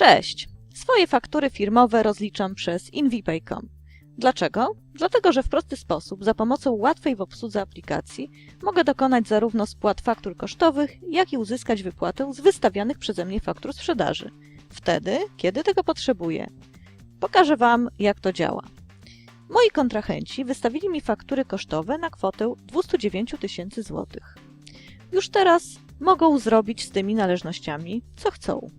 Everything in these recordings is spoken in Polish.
Cześć! Swoje faktury firmowe rozliczam przez InVPay.com. Dlaczego? Dlatego, że w prosty sposób, za pomocą łatwej w obsłudze aplikacji, mogę dokonać zarówno spłat faktur kosztowych, jak i uzyskać wypłatę z wystawionych przeze mnie faktur sprzedaży. Wtedy, kiedy tego potrzebuję. Pokażę Wam, jak to działa. Moi kontrahenci wystawili mi faktury kosztowe na kwotę 209 tysięcy złotych. Już teraz mogą zrobić z tymi należnościami, co chcą.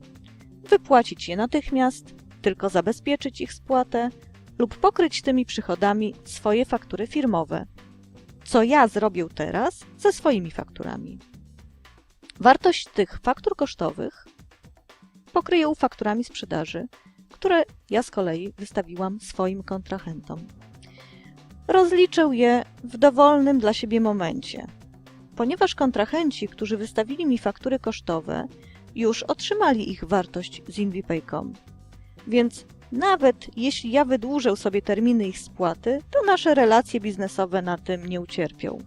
Wypłacić je natychmiast, tylko zabezpieczyć ich spłatę lub pokryć tymi przychodami swoje faktury firmowe. Co ja zrobię teraz ze swoimi fakturami. Wartość tych faktur kosztowych pokryję fakturami sprzedaży, które ja z kolei wystawiłam swoim kontrahentom. Rozliczę je w dowolnym dla siebie momencie. Ponieważ kontrahenci, którzy wystawili mi faktury kosztowe, już otrzymali ich wartość z InVPay.com. Więc nawet jeśli ja wydłużę sobie terminy ich spłaty, to nasze relacje biznesowe na tym nie ucierpią.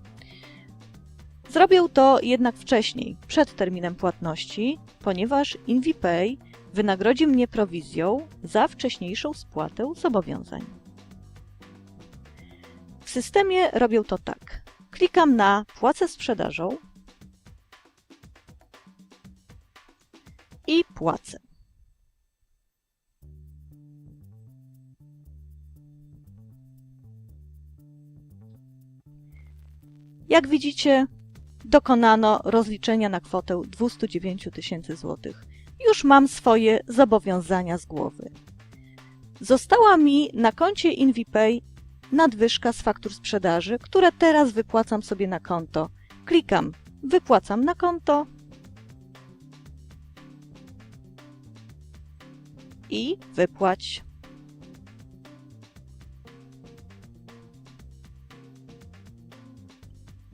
Zrobię to jednak wcześniej, przed terminem płatności, ponieważ InVPay wynagrodzi mnie prowizją za wcześniejszą spłatę zobowiązań. W systemie robię to tak. Klikam na płacę sprzedażą płacę. Jak widzicie, dokonano rozliczenia na kwotę 209 tysięcy złotych. Już mam swoje zobowiązania z głowy. Została mi na koncie InVPay nadwyżka z faktur sprzedaży, które teraz wypłacam sobie na konto. Klikam Wypłacam na konto i wypłać.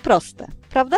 Proste, prawda?